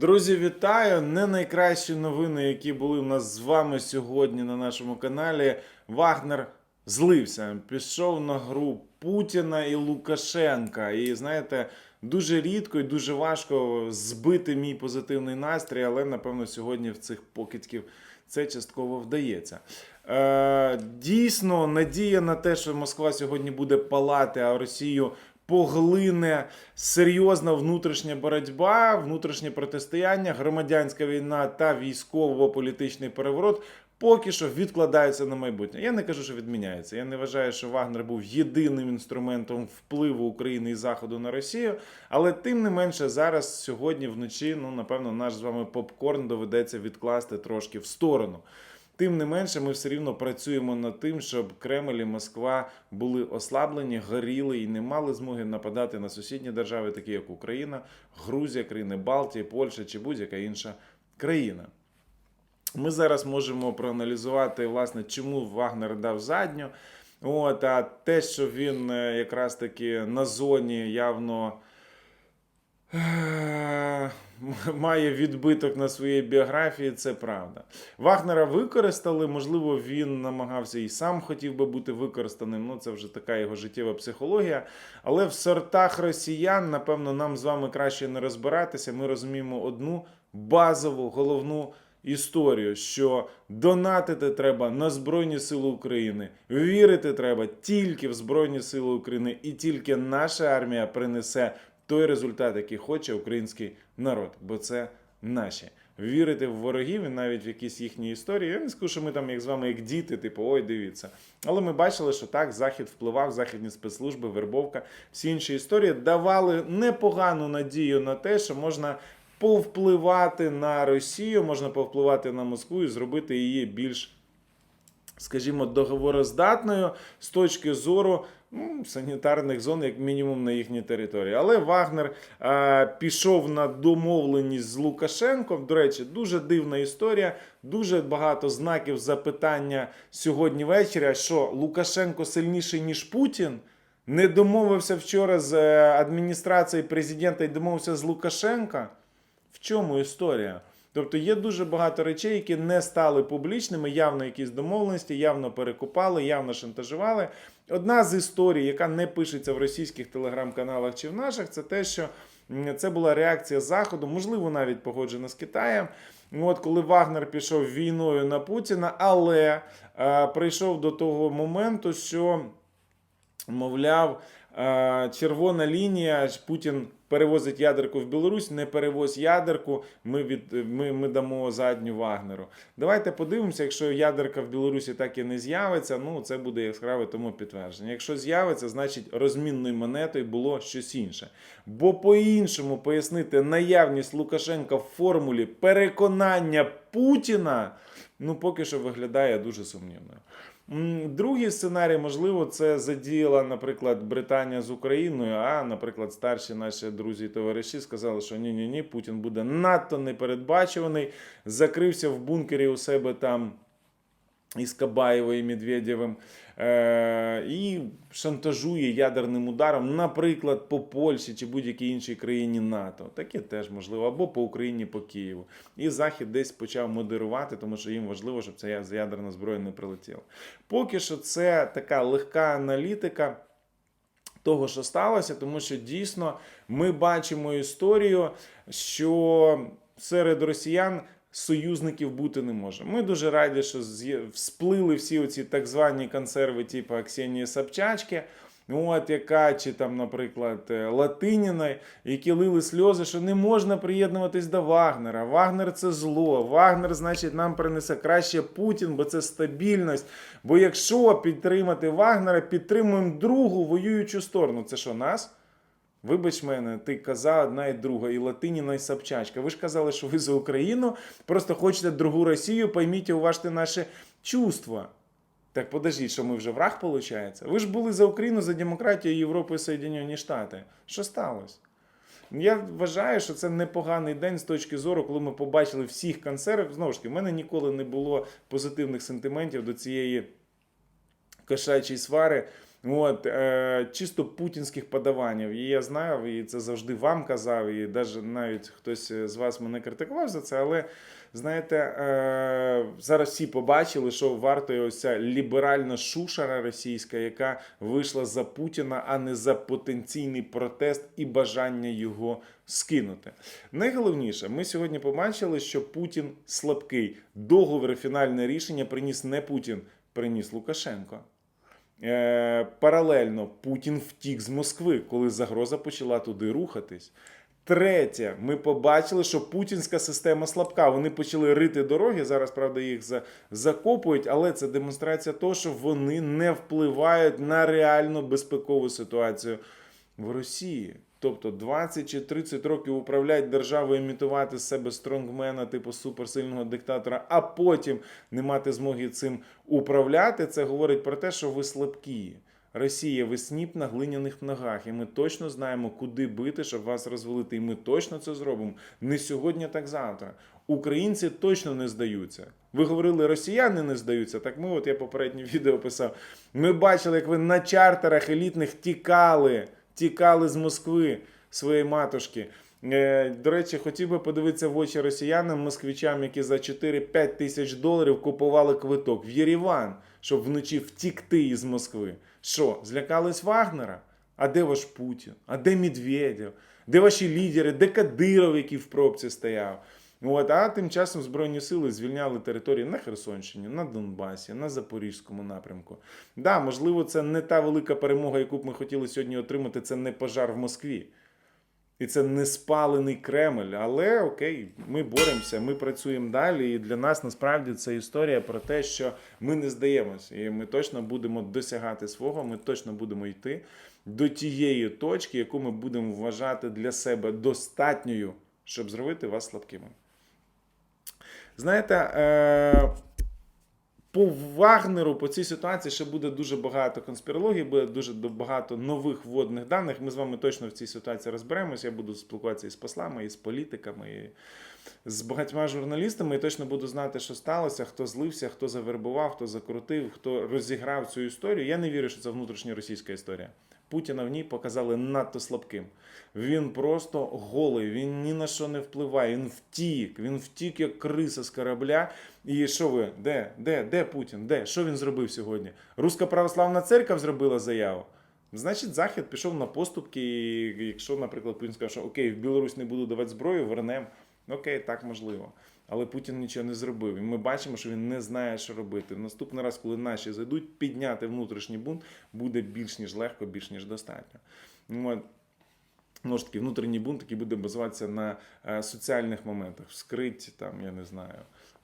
Друзі, вітаю! Не найкращі новини, які були в нас з вами сьогодні на нашому каналі. Вагнер злився, пішов на гру Путіна і Лукашенка. І знаєте, дуже рідко і дуже важко збити мій позитивний настрій, але напевно сьогодні в цих покидьків це частково вдається. Е, дійсно, надія на те, що Москва сьогодні буде палати, а Росію поглине серйозна внутрішня боротьба, внутрішнє протистояння, громадянська війна та військово-політичний переворот. Поки що відкладаються на майбутнє. Я не кажу, що відміняється. Я не вважаю, що Вагнер був єдиним інструментом впливу України і Заходу на Росію. Але тим не менше, зараз, сьогодні, вночі, ну напевно, наш з вами попкорн доведеться відкласти трошки в сторону. Тим не менше, ми все рівно працюємо над тим, щоб Кремль і Москва були ослаблені, горіли і не мали змоги нападати на сусідні держави, такі як Україна, Грузія, країни Балтії, Польща чи будь-яка інша країна. Ми зараз можемо проаналізувати, власне, чому Вагнер дав задню. От, а те, що він е, якраз таки на зоні явно має відбиток на своїй біографії, це правда. Вагнера використали, можливо, він намагався і сам хотів би бути використаним. Ну, це вже така його життєва психологія. Але в сортах росіян, напевно, нам з вами краще не розбиратися. Ми розуміємо одну базову головну історію, що донатити треба на Збройні Сили України, вірити треба тільки в Збройні Сили України, і тільки наша армія принесе той результат, який хоче український народ, бо це наші. Вірити в ворогів і навіть в якісь їхні історії. Я не скажу, що ми там, як з вами, як діти, типу, ой, дивіться. Але ми бачили, що так, Захід впливав, західні спецслужби, вербовка, всі інші історії давали непогану надію на те, що можна повпливати на Росію, можна повпливати на Москву і зробити її більш, скажімо, договороздатною з точки зору ну, санітарних зон, як мінімум, на їхній території. Але Вагнер е, пішов на домовленість з Лукашенком. До речі, дуже дивна історія, дуже багато знаків запитання сьогодні ввечері, що Лукашенко сильніший, ніж Путін. Не домовився вчора з е, адміністрацією президента і домовився з Лукашенка. В чому історія? Тобто є дуже багато речей, які не стали публічними, явно якісь домовленості, явно перекупали, явно шантажували. Одна з історій, яка не пишеться в російських телеграм-каналах чи в наших, це те, що це була реакція Заходу, можливо, навіть погоджена з Китаєм. От коли Вагнер пішов війною на Путіна, але е, прийшов до того моменту, що мовляв, е, червона лінія, Путін перевозить ядерку в Білорусь, не перевозь ядерку, ми, від, ми, ми дамо задню Вагнеру. Давайте подивимося, якщо ядерка в Білорусі так і не з'явиться, ну це буде яскраве тому підтвердження. Якщо з'явиться, значить розмінною монетою було щось інше. Бо по-іншому пояснити наявність Лукашенка в формулі переконання Путіна, ну поки що виглядає дуже сумнівною. Другий сценарій, можливо, це задіяла, наприклад, Британія з Україною. А, наприклад, старші наші друзі і товариші сказали, що ні, ні, ні, Путін буде надто непередбачуваний, закрився в бункері у себе там. Із Кабаєвою і Медведєвим е- і шантажує ядерним ударом, наприклад, по Польщі чи будь-якій іншій країні НАТО. Таке теж можливо, або по Україні, по Києву. І Захід десь почав модерувати, тому що їм важливо, щоб ця ядерна зброя не прилетіла. Поки що це така легка аналітика того, що сталося, тому що дійсно ми бачимо історію, що серед росіян. Союзників бути не може. Ми дуже раді, що всплили всі оці так звані консерви, типу Аксенії Собчачки, от яка чи там, наприклад, е, Латиніна, які лили сльози, що не можна приєднуватись до Вагнера. Вагнер це зло. Вагнер, значить, нам принесе краще Путін, бо це стабільність. Бо якщо підтримати Вагнера, підтримуємо другу воюючу сторону. Це що, нас? Вибач мене, ти каза одна і друга, і Латиніна, і Собчачка. Ви ж казали, що ви за Україну, просто хочете другу Росію, пойміть, уважте наші чувства. Так подождіть, що ми вже враг, виходить? Ви ж були за Україну, за демократію Європи і Соєдинені Штати. Що сталося? Я вважаю, що це непоганий день з точки зору, коли ми побачили всіх консервів. Знову ж таки, в мене ніколи не було позитивних сентиментів до цієї кошачої свари От, е, чисто путінських подаванів. І я знаю, і це завжди вам казав, і навіть навіть хтось з вас мене критикував за це, але знаєте, е, зараз всі побачили, що варто ось ця ліберальна шушера російська, яка вийшла за Путіна, а не за потенційний протест і бажання його скинути. Найголовніше, ми сьогодні побачили, що Путін слабкий. Договір, фінальне рішення приніс не Путін, приніс Лукашенко. Е, паралельно Путін втік з Москви, коли загроза почала туди рухатись. Третє, ми побачили, що путінська система слабка. Вони почали рити дороги. Зараз, правда, їх за, закопують, але це демонстрація того, що вони не впливають на реальну безпекову ситуацію в Росії. Тобто 20 чи 30 років управляти державою, імітувати з себе стронгмена, типу суперсильного диктатора, а потім не мати змоги цим управляти. Це говорить про те, що ви слабкі. Росія, ви сніп на глиняних ногах, і ми точно знаємо, куди бити, щоб вас розвалити. І ми точно це зробимо. Не сьогодні, так завтра. Українці точно не здаються. Ви говорили, росіяни не здаються. Так ми, от я попереднє відео писав. Ми бачили, як ви на чартерах елітних тікали, тікали з Москви своєї матушки. Е, До речі, хотів би подивитися в очі росіянам, москвичам, які за 4-5 тисяч доларів купували квиток в Єреван, щоб вночі втікти із Москви. Що, злякались Вагнера? А де ваш Путін? А де Медведєв? Де ваші лідери? Де Кадиров, який в пробці стояв? От, а тим часом Збройні сили звільняли території на Херсонщині, на Донбасі, на Запорізькому напрямку. Да, можливо, це не та велика перемога, яку б ми хотіли сьогодні отримати. Це не пожар в Москві. І це не спалений Кремль. Але окей, ми боремося, ми працюємо далі. І для нас насправді це історія про те, що ми не здаємося, і ми точно будемо досягати свого. Ми точно будемо йти до тієї точки, яку ми будемо вважати для себе достатньою, щоб зробити вас слабкими. Знаєте, е- по Вагнеру, по цій ситуації ще буде дуже багато конспірології, буде дуже багато нових вводних даних. Ми з вами точно в цій ситуації розберемось. Я буду спілкуватися і з послами, і з політиками, і з багатьма журналістами, і точно буду знати, що сталося, хто злився, хто завербував, хто закрутив, хто розіграв цю історію. Я не вірю, що це внутрішня російська історія. Путіна в ній показали надто слабким. Він просто голий, він ні на що не впливає. Він втік, він втік як криса з корабля. І що ви? Де? Де? Де Путін? Де? Що він зробив сьогодні? Руська православна церква зробила заяву. Значить, Захід пішов на поступки. І якщо, наприклад, Путін скаже, що окей, в Білорусь не буду давати зброю, вернемо. Окей, так можливо. Але Путін нічого не зробив. І ми бачимо, що він не знає, що робити. В Наступний раз, коли наші зайдуть, підняти внутрішній бунт буде більш ніж легко, більш ніж достатньо. Ну, ж таки, внутрішній бунт, який буде базуватися на е, соціальних моментах, вскриті там, я не знаю,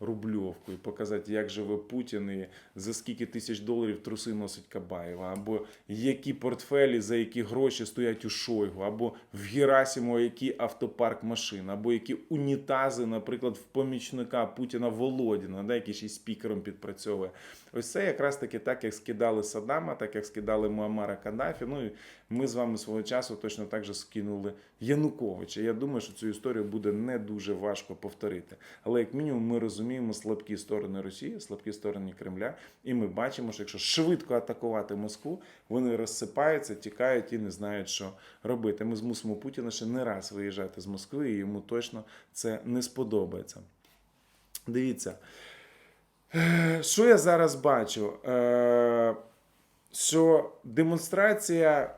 рубльовку і показати, як живе Путін і за скільки тисяч доларів труси носить Кабаєва, або які портфелі, за які гроші стоять у Шойгу, або в Герасимова який автопарк машин, або які унітази, наприклад, в помічника Путіна Володіна, да, який ще й спікером підпрацьовує. Ось це якраз таки так, як скидали Саддама, так як скидали Муаммара Каддафі. Ну і ми з вами свого часу точно так же скинули Януковича. Я думаю, що цю історію буде не дуже важко повторити. Але як мінімум ми розуміємо слабкі сторони Росії, слабкі сторони Кремля, і ми бачимо, що якщо швидко атакувати Москву, вони розсипаються, тікають і не знають, що робити. Ми змусимо Путіна ще не раз виїжджати з Москви, і йому точно це не сподобається. Дивіться. Е, Що я зараз бачу? Е, Що демонстрація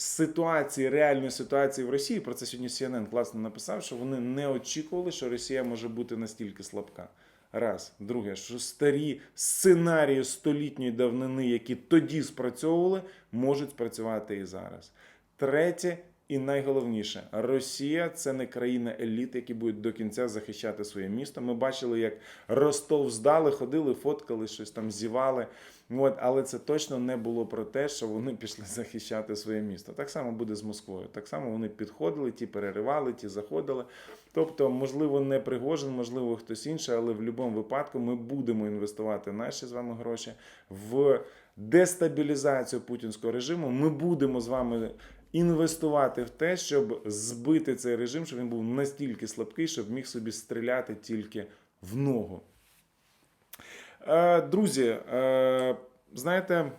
ситуації, реальної ситуації в Росії, про це сьогодні CNN класно написав, що вони не очікували, що Росія може бути настільки слабка. Раз. Друге, що старі сценарії столітньої давнини, які тоді спрацьовували, можуть спрацювати і зараз. Третє, і найголовніше, Росія це не країна еліт, які будуть до кінця захищати своє місто. Ми бачили, як Ростов здали, ходили, фоткали, щось там зівали. От, але це точно не було про те, що вони пішли захищати своє місто. Так само буде з Москвою. Так само вони підходили, ті переривали, ті заходили. Тобто, можливо, не Пригожин, можливо, хтось інший, але в будь-якому випадку ми будемо інвестувати наші з вами гроші в дестабілізацію путінського режиму. Ми будемо з вами інвестувати в те, щоб збити цей режим, щоб він був настільки слабкий, щоб міг собі стріляти тільки в ногу. Е, Друзі, е, знаєте,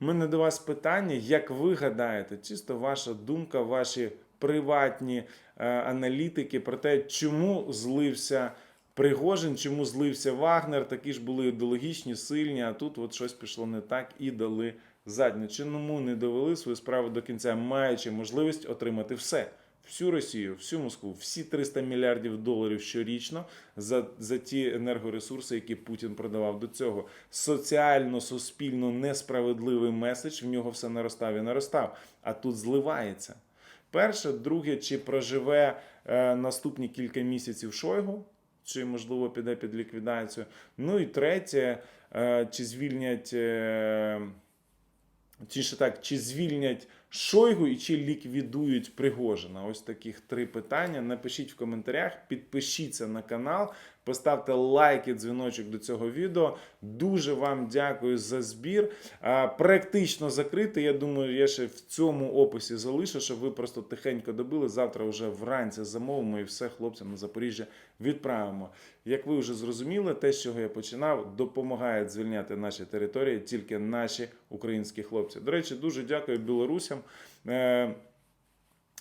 У мене до вас питання, як ви гадаєте, чисто ваша думка, ваші приватні е, аналітики про те, чому злився Пригожин, чому злився Вагнер, такі ж були ідеологічні, сильні, а тут от щось пішло не так і дали задню. Чому не довели свою справу до кінця, маючи можливість отримати все? Всю Росію, всю Москву, всі 300 мільярдів доларів щорічно за, за ті енергоресурси, які Путін продавав до цього. Соціально, суспільно несправедливий меседж в нього все наростав і наростав. А тут зливається. Перше, друге, чи проживе е, наступні кілька місяців Шойгу, чи можливо піде під ліквідацію. Ну і третє, е, чи звільнять. Е, чи ще так, чи звільнять Шойгу і чи ліквідують Пригожина? Ось таких три питання. Напишіть в коментарях, підпишіться на канал, поставте лайк і дзвіночок до цього відео. Дуже вам дякую за збір. Практично закритий. Я думаю, я ще в цьому описі залишу, щоб ви просто тихенько добили. Завтра вже вранці замовимо і все хлопцям на Запоріжжя відправимо. Як ви вже зрозуміли, те, з чого я починав, допомагає звільняти наші території тільки наші українські хлопці. До речі, дуже дякую білорусям. Е,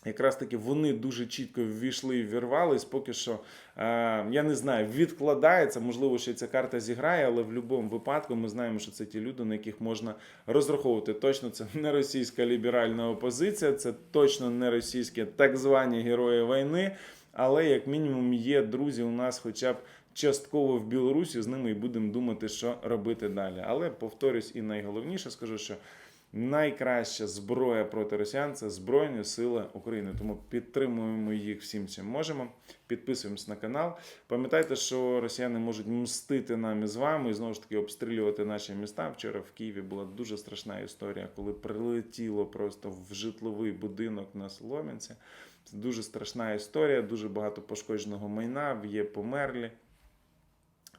Якраз таки вони дуже чітко ввійшли і вірвались. Поки що, е, я не знаю, відкладається. Можливо, ще ця карта зіграє, але в будь-якому випадку ми знаємо, що це ті люди, на яких можна розраховувати. Точно це не російська ліберальна опозиція, це точно не російські так звані герої війни. Але як мінімум є друзі у нас, хоча б частково в Білорусі, з ними і будемо думати, що робити далі. Але повторюсь, і найголовніше скажу, що найкраща зброя проти росіян це Збройні Сили України. Тому підтримуємо їх всім, чим можемо. Підписуємось на канал. Пам'ятайте, що росіяни можуть мстити нам і з вами і знову ж таки обстрілювати наші міста. Вчора в Києві була дуже страшна історія, коли прилетіло просто в житловий будинок на Солом'янці. Це дуже страшна історія, дуже багато пошкодженого майна, є померлі.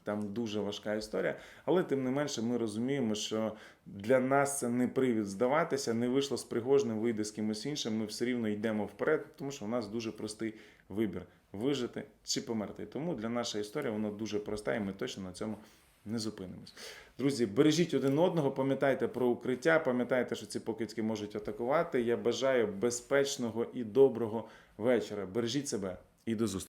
Там дуже важка історія, але тим не менше ми розуміємо, що для нас це не привід здаватися, не вийшло з Пригожним, вийде з кимось іншим. Ми все рівно йдемо вперед, тому що у нас дуже простий вибір: вижити чи померти. Тому для нашої історії вона дуже проста, і ми точно на цьому не зупинимось. Друзі, бережіть один одного, пам'ятайте про укриття, пам'ятайте, що ці покидьки можуть атакувати. Я бажаю безпечного і доброго вечора. Бережіть себе і до зустрічі.